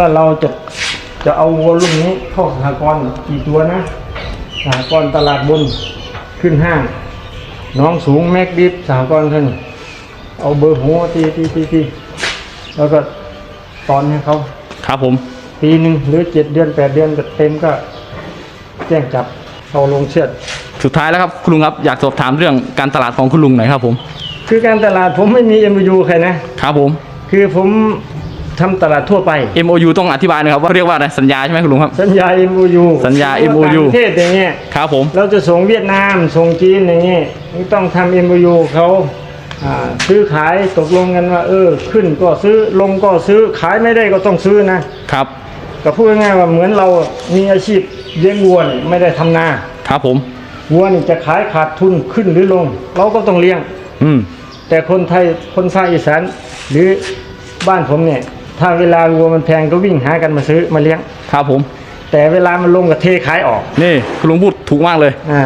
ว่าเราจะจะเอาวัวรุ่นนี้เข้าสหกรณ์กี่ตัวนะสหกรณ์ตลาดบนขึ้นห้างน้องสูงแม็กดิฟสหกรณ์ท่านเอาเบอร์หัวตีตีตีตีแล้วก็ตอนให้เขาครับผม ปีหนึ่งหรือเจ็ดเดือนแปดเดือนก็เต็มก็แจ้งจับเอาลงเชือดสุดท้ายแล้วครับคุณลุงครับอยากสอบถามเรื่องการตลาดของคุณลุงหน่อยครับผม คือการตลาดผมไม่มี MU ใครนะครับผม คือผม ทำตลาดทั่วไป MOU ต้องอธิบายหนะครับว่าเรียกว่าอะไรสัญญาใช่ไหมคุณลุงครับ สัญญา MOU สัญญาต่าง MOU ประเทศอย่างเงี้ยครับผม เราจะส่งเวียดนามส่งจีนอย่างเงี้ยต้องทำ MOU เขาอ่าซื้อขายตกลงกันว่า เออ ขึ้นก็ซื้อลงก็ซื้อขายไม่ได้ก็ต้องซื้อนะ ครับ ก็พูดง่ายๆว่าเหมือนเรามีอาชีพเลี้ยงวัวนี่ไม่ได้ทำนาครับผม วัวนี่จะขายขาดทุนขึ้นหรือลง เราก็ต้องเลี้ยง อืม แต่คนไทยคนภาคอีสานหรือบ้านผมเนี่ย ถ้าเวลาวัวมันแพงก็วิ่งหากันมาซื้อมาเลี้ยง ครับผม แต่เวลามันลงก็เทขายออกนี่คุณลุงพูดถูกมากเลยอ่า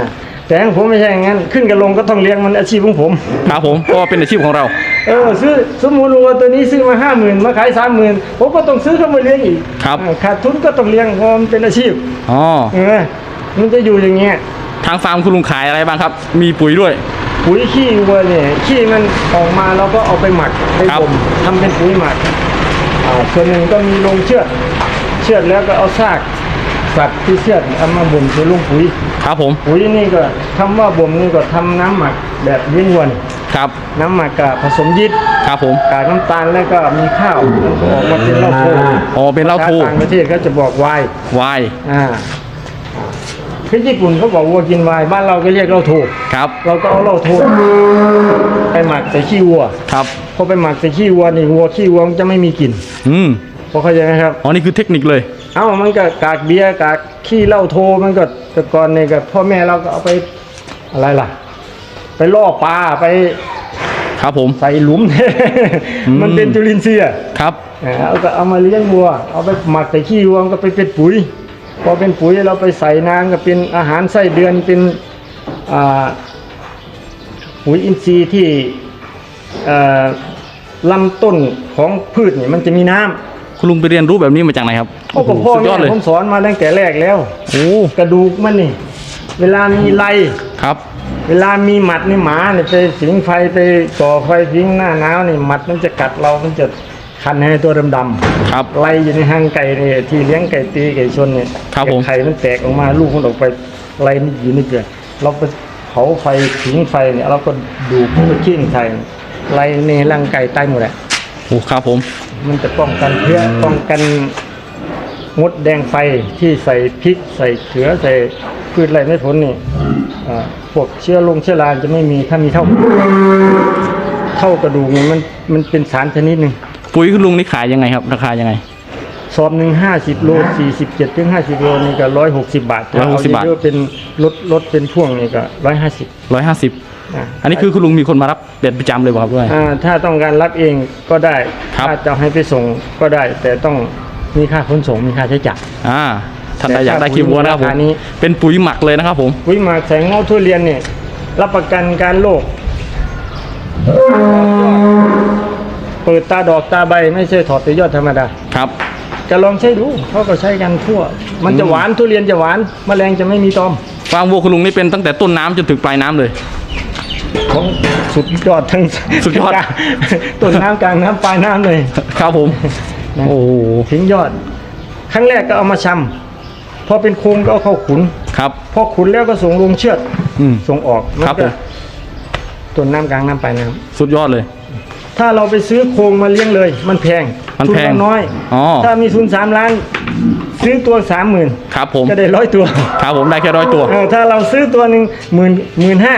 แต่ของผมไม่ใช่อย่างนั้น ขึ้นกับลงก็ต้องเลี้ยงมันอาชีพของผมครับผมเพราะว่าเป็นอาชีพของเรา เออซื้อสมมติว่าตัวนี้ซื้อมาห้าหมื่นมาขายสามหมื่นผมก็ต้องซื้อเข้ามาเลี้ยงอีกครับอ่าขาดทุนก็ต้องเลี้ยงเพราะมันเป็นอาชีพอ๋อเออมันจะอยู่อย่างเงี้ยทางฟาร์มคุณลุงขายอะไรบ้างครับ มีปุ๋ยด้วย ปุ๋ยขี้วัวเนี่ยขี้มันออกมาเราก็เอาไปหมักไปครับบ่มทำเป็นปุ๋ยหมักอ่า ส่วนหนึ่งก็มีลงเชือดเชือดแล้วก็เอาซากสัตว์ที่เชือดเอามาบ่มเป็นลงปุ๋ยครับผมปุ๋ยนี่ก็คำว่าบ่มนี่ก็ทำน้ำหมักแบบเลี้ยงวัวนี่ครับ น้ำหมักกับผสมยีสต์ครับผมกากน้ำตาลแล้วก็มีข้าวมันก็ออกมาเป็นเหล้าโทอ๋อเป็นเหล้าโทภษต่างประเทศเขาจะบอกไวน์วายอ่า ที่ญี่ปุ่นเขาบอกวัวกินไวน์บ้านเราก็เรียกเหล้าโทครับ เราก็เอาเหล้าโทไปหมักใส่ขี้วัวครับพอไปหมักใส่ขี้วัวนี่วัวขี้วัวมันจะไม่มีกลิ่นอืมพอเข้าใจไหมครับอ๋อนี่คือเทคนิคเลย เอ้ามันก็กากเบียร์กากขี้เหล้าโทมันก็แต่ก่อนนี่ก็พ่อแม่เราก็เอาไปอะไรล่ะ ไปล่อปลาไปครับผมใส่หลุม มันเป็นจุลินทรีย์อะครับเออเอาก็เอามาเลี้ยงวัว เอาไปหมักใส่ขี้วัวมันก็ไปเป็นปุ๋ย พอเป็นปุ๋ยเราไปใส่น้ำก็เป็นอาหารไส้เดือนเป็นอ่าปุ๋ยอินทรีย์ที่เอ่อลำต้นของพืชเนี่ยมันจะมีน้ำคุณลุงไปเรียนรู้แบบนี้มาจากไหนครับโอ้โหพ่อสุดยแม่อดเลยผมสอนมาตั้งแต่แรกแล้วโอ้กระดูกมันนี่ เวลามีไรครับ เวลามีหมัดนี่หมาเนี่ยไปสิงไฟไปก่อไฟพิงหน้าหนาวนี่หมัดมันจะกัดเรา มันจะ คันให้ตัวดำๆครับไล่อยู่ในห้างไก่เนี่ยที่เลี้ยงไก่ตีไก่ชนเนี่ยครับผม ไข่มันแตกออกมาลูกมันออกไปไล่มันอยู่ในเกลือเราไปเผาไฟผิงไฟเนี่ยเราก็ดูดมันก็ขี้ใส่ไล่ในร่างไก่ตายหมดแหละ โอ้ครับผม มันจะป้องกันเพื่อป้องกันมดแดงไฟที่ใส่พริกใส่เขือใส่พืชไรไม่ผลนี่อ่าพวกเชื้อลงเชื้อราจะไม่มีถ้ามีเท่า เท่ากระดูกเนี่ยมันมันเป็นสารชนิดหนึ่ง ปุ๋ยคุณลุงนี่ขายยังไงครับ ราคายังไงสอบหนึ่งห้าสิบโลสี่สิบเจ็ดถึงห้าสิบโลนี่ก็ร้อยหกสิบบาท160บาท เยอะๆเป็นรถรถเป็นพ่วงนี่ก็ร้อยห้าสิบร้อยห้าสิบอันนี้คือคุณลุงมีคนมารับเด็ดประจำเลยป่ะครับด้วย อ่าถ้าต้องการรับเองก็ได้ ครับ ถ้าจะให้ไปส่งก็ได้ แต่ต้องมีค่าขนส่งมีค่าใช้จ่าย อ่าท่านใดอยากได้คีวัวนะครับผมราคานี้ เป็นปุ๋ยหมักเลยนะครับผม ปุ๋ยหมักใส่เงาทุเรียนเนี่ยรับประกันการโรค เปิดตาดอกตาใบไม่ใช่ถอดแต่ยอดธรรมดา ครับ จะลองใช้ดูเขาก็ใช้กันทั่ว มันจะหวานทุเรียนจะหวานแมลงจะไม่มีตอมฟาร์มวัวคุณลุงนี่เป็นตั้งแต่ต้นน้ำจนถึงปลายน้ำเลย ของสุดยอดทั้งสุดยอด ต้นน้ำกลางน้ำปลายน้ำเลยครับผมนะโอ้โหถึงยอด ครั้งแรกก็เอามาชำพอเป็นโครงก็เอาเข้าขุนครับพอขุนแล้วก็ส่งลงเชือดอืมส่งออกครับมันก็ผมต้นน้ำกลางน้ำปลายน้สุดยอดเลยำ ถ้าเราไปซื้อโครงมาเลี้ยงเลย มันแพงมันทุนแพงเราน้อยอ๋อ ถ้ามีทุนสามล้าน ซื้อตัวสามหมื่นครับผมก็ได้ร้อยตัวครับผมได้แค่ร้อยตัว เออถ้าเราซื้อตัวหนึ่งหมื่นหมื่นห้า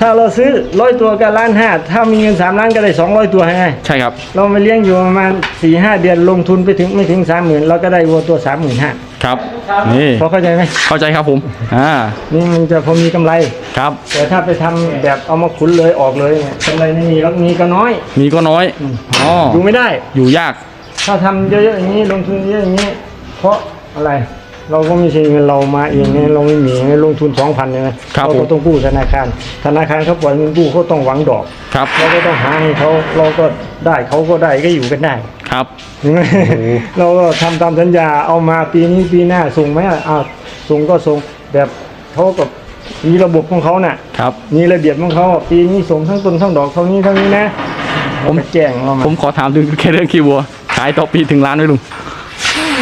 ถ้าเราซื้อร้อยตัวก็ล้านห้าถ้ามีเงินสามล้านก็ได้สองร้อยตัวให้ไงใช่ครับ เรามาเลี้ยงอยู่ประมาณสี่ห้าเดือนลงทุนไปถึงไม่ถึงสามหมื่นเราก็ได้วัวตัวสามหมื่นห้า ครับนี่พอเข้าใจไหมเข้าใจครับผมอ่านี่มันจะพอมีกำไรครับ แต่ถ้าไปทำแบบเอามาขุนเลยออกเลยเนี่ยกำไรไม่มีแล้วมีก็น้อย มีก็น้อยอ๋ออยู่ไม่ได้อยู่ยาก ถ้าทำเยอะๆอย่างนี้ลงทุนเยอะอย่างนี้ เพราะอะไร เราก็ไม่ใช่เงินเรามาเองเนี่ยเราไม่มีเงินลงทุนสองพันเลยนะครับเราผก็ม ต้องกู้ธนาคาร ธนาคารเขาปล่อยเงินกู้เขาต้องหวังดอก ครับเราก็ต้องหาให้เขาเราก็ได้เขาก็ได้ก็อยู่กันได้ ครับใช่ไหมเราก็ทำตามสัญญาเอามาปีนี้ปีหน้าส่งไหมอะอ่าส่งก็ส่งแบบเขากับมีระบบของเขาน่ะ ครับ มีระเบียบของเขาปีนี้ส่งทั้งต้นทั้งดอกเท่านี้เท่านี้นะผมก็แจ้งเรามาผมขอถามถึงแค่เรื่องขี้วัวขายต่อปีถึงล้านไหมลุง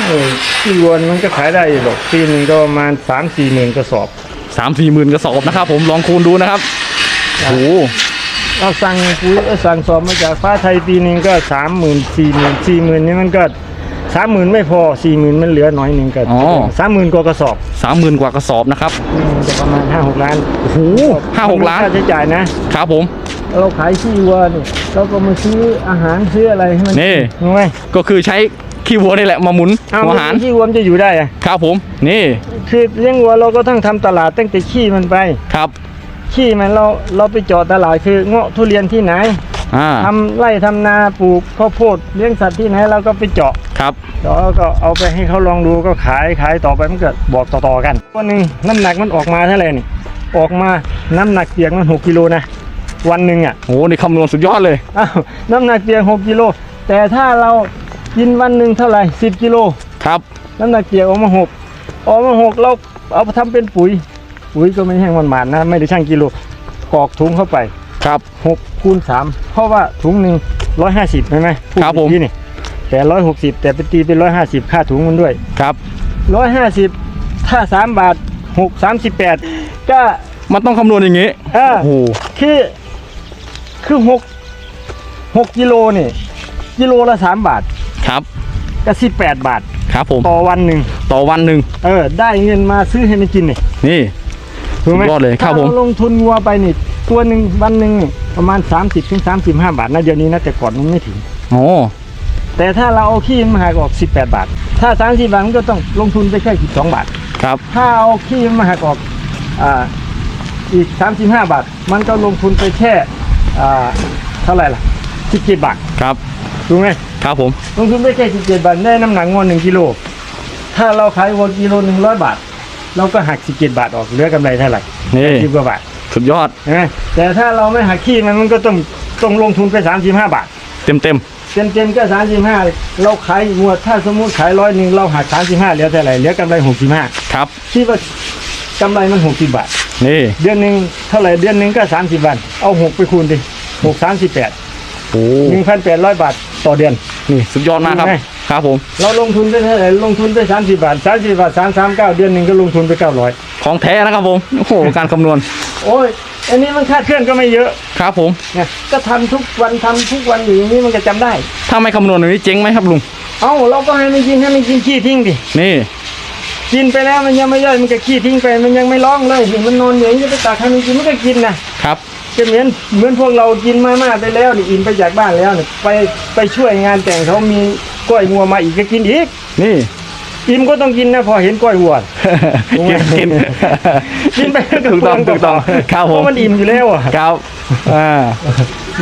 เออ ที่วนมันก็ขายได้อยู่หรอกปีหนึงก็ประมาณสามสี่หมื่นกระสอบสามสี่หมื่นกระสอบนะครับ ผมลองคูณดูนะครับโอ้โหเราสั่งปุ๋ยเอ้ยสั่งสอบมาจากฟ้าไทยปีหนึงก็สามหมื่นสี่หมื่นสี่หมื่นนี่มันก็สามหมื่นไม่พอสี่หมื่นมันเหลือน้อยหนึ่งก็สามหมื่นกว่ากระสอบสามหมื่นกว่ากระสอบนะครับอืมจะประมาณห้าหกล้านโอ้โหห้าหกล้านค่าใช้จ่ายนะครับผม เราขายขี้วัวนี่เราก็มาซื้ออาหารซื้ออะไรให้มันนี่รู้ไหมก็คือใช้ ขี้วัวนี่แหละมาหมุนเอาหัวหารขี้วัวมันจะอยู่ได้อะครับผม นี่คือเลี้ยงวัวเราก็ต้องทำตลาดตั้งแต่ขี้มันไปครับ ขี้มันเราเราไปเจาะตลาดคือเงาะทุเรียนที่ไหนอ่าทำไร่ทำนาปลูกข้าวโพดเลี้ยงสัตว์ที่ไหนเราก็ไปเจาะครับแล้วก็เอาไปให้เขาลองดูก็ขายขายต่อไปมันก็บอกต่อๆกันวันหนึ่งน้ำหนักมันออกมาเท่าไหร่นี่ออกมาน้ำหนักเปียกมันหกกิโลนะวันหนึ่งอะโอ้โหนี่คำนวณสุดยอดเลยอ้าวน้ำหนักเปียกหกกิโลแต่ถ้าเรา กินวันหนึ่งเท่าไหร่สิบกิโลครับน้ำหนักเปียกออกมาหกออกมาหกเราเอาไปทำเป็นปุ๋ย ปุ๋ยก็ไม่แห้งมันหมานๆนะ ไม่ได้ช่างกิโลกรอกถุงเข้าไปครับหกคูณสามเพราะว่าถุงหนึ่งร้อยห้าสิบใช่ไหมพูดครับผมที่นี่แต่ร้อยหกสิบแต่ไปตีเป็นร้อยห้าสิบค่าถุงมันด้วยครับร้อยห้าสิบถ้าสามบาทหกสามสิบแปดก็มันต้องคำนวณอย่างนี้เออโอ้โหคือคือหกหกกิโลนี่กิโลละสามบาท ครับก็สิบแปดบาทครับผมต่อวันหนึ่งต่อวันหนึ่งเออ ได้เงินมาซื้อให้มันกินนี่นี่ถูกไหมสุดยอดเลยครับถ้าผมลงทุนวัวไปนี่ตัวหนึ่งวันหนึ่งนี่ประมาณ 30ถึง35 บาทนะเดี๋ยวนี้นะแต่ก่อนมันไม่ถึงโอ้แต่ถ้าเราเอาขี้มันมาหักออก 18 บาท ถ้า 30 บาทมันก็ต้องลงทุนไปแค่12 บาท ครับ ถ้าเอาขี้มันมาหักออกอ่าอีก 35 บาท มันก็ลงทุนไปแค่อ่าเท่าไหร่ล่ะ17บาท ครับถูกไหม ครับผมลงทุนไปแค่17บาทได้น้ำหนักงว1กิโลถ้าเราขายวัวกิโล100บาท เราก็หัก17บาทออกเหลือกำไรเท่าไหร่นี่สิบกว่าบาทสุดยอดเห็นไหมแต่ถ้าเราไม่หักขี้มันมันก็ต้องต้องลงทุนไป35บาท เต็มเต็มเต็มเต็มๆก็35เราขายวัวถ้าสมมุติขายร้อยหนึ่งเราหัก35เหลือเท่าไหร่เหลือกำไรๆครับ65ที่ว่ากำไรมัน60บาทนี่เดือนหนึ่งเท่าไหร่เดือนหนึ่งก็30บาทเอา6ไปคูณดิ6 38โอ้1,800บาทต่อเดือน นี่สุดยอดมากครับดีไหมครับผม เราลงทุนไปเท่าไหร่ลงทุนไป30บาท30บาท339เดือนหนึ่งก็ลงทุนไป900ของแท้นะครับผม โอ้โห การคำนวณ โอ้ย อันนี้มันคาดเคลื่อนก็ไม่เยอะ ครับผมนะก็ทำทุกวันทำทุกวันอยู่อย่างนี้มันก็จำได้ ถ้าไม่คำนวณอย่างนี้เจ๊งไหมครับลุง เอ้าเราก็ให้มันกินให้มันกินขี้ทิ้งดิ นี่กินไปแล้วมันยังไม่ย่อยมันก็ขี้ทิ้งไปมันยังไม่ร้องเลยนี่มันนอนอยู่อย่างนี้จะไปตักให้มันกินมันก็กินนะ ครับจะเหมือนเหมือนพวกเรากินมาม่าไปแล้วนี่อิ่มไปจากบ้านแล้วนี่ไปไปช่วยงานแต่งเขามีกล้วยงัวมาอีกก็กินอีก นี่ อิ่มก็ต้องกินนะพอเห็นกล้วยวัวกินกินกินไปก็ถูกต้องเปลืถูกต้องครับเพผมราะมันอิ่มอยู่แล้วอะครับอ่า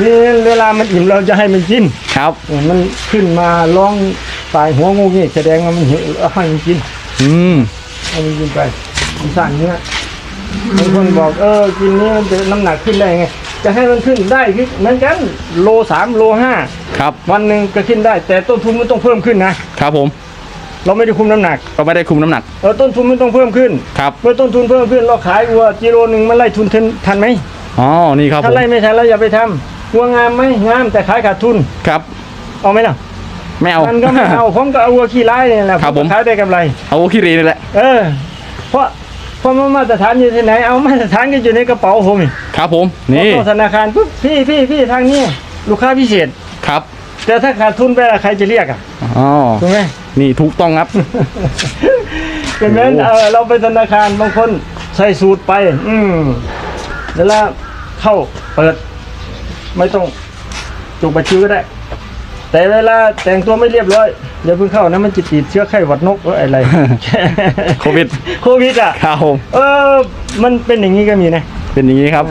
นี่เวลามันอิ่มเราจะให้มันกินครับเนี่ยมันขึ้นมาร้องตายหัวงูงี้แสดงว่ามันหิวเอาให้มันกิน อืมเอามันกินไปมันสั่งเนื้อ บางคนบอกเออกินนี้มันจะน้ำหนักขึ้นได้ไง จะให้มันขึ้นได้คือเหมือนกันโลสามโลห้าครับวันหนึ่งก็ขึ้นได้ แต่ต้นทุนมันต้องเพิ่มขึ้นนะครับผมเราไม่ได้คุมน้ำหนักก็ไม่ได้คุมน้ำหนักเออต้นทุนมันต้องเพิ่มขึ้นครับเมื่อต้นทุนเพิ่มขึ้นเราขายวัวกิโลหนึ่งมันไล่ทุนทันทันไหมอ๋อนี่ครับผถ้ามไล่ไม่ทันเราอย่าไปทำวัวงามไหมงามแต่ขายขาดทุนครับเอาไหมล่ะไม่เอา มันก็ไม่เอา ผมก็เอาวัวขี้ร้ายเนี่ยแหละครับผม ขายได้กำไร เอาโอคิรีนี่แหละ เออ เพราะ เพราะมันมาตรฐานอยู่ที่ไหน เอามาตรฐานก็อยู่ในกระเป๋าผมนี่ครับผมนี่เข้าธนาคารปุ๊บพี่พี่พี่ทางนี้ ลูกค้าพิเศษครับ แต่ถ้าขาดทุนไปล่ะใครจะเรียกอะอ๋อถูกไหมนี่ถูกต้องครับเป็นเหมือนโอ้เออเราไปธนาคารบางคนใส่สูตรไป อืมเวลาเข้าเปิด ไม่ต้องจุกบัตรคิวก็ได้ แต่เวลาแต่งตัวไม่เรียบร้อย อย่าเพิ่งเข้านะมันจะติดเชื้อไข้หวัดนกหรืออะไร โควิด โควิดอะ ครับผม เออ มันเป็นอย่างนี้ก็มีนะ เป็นอย่างนี้ครับ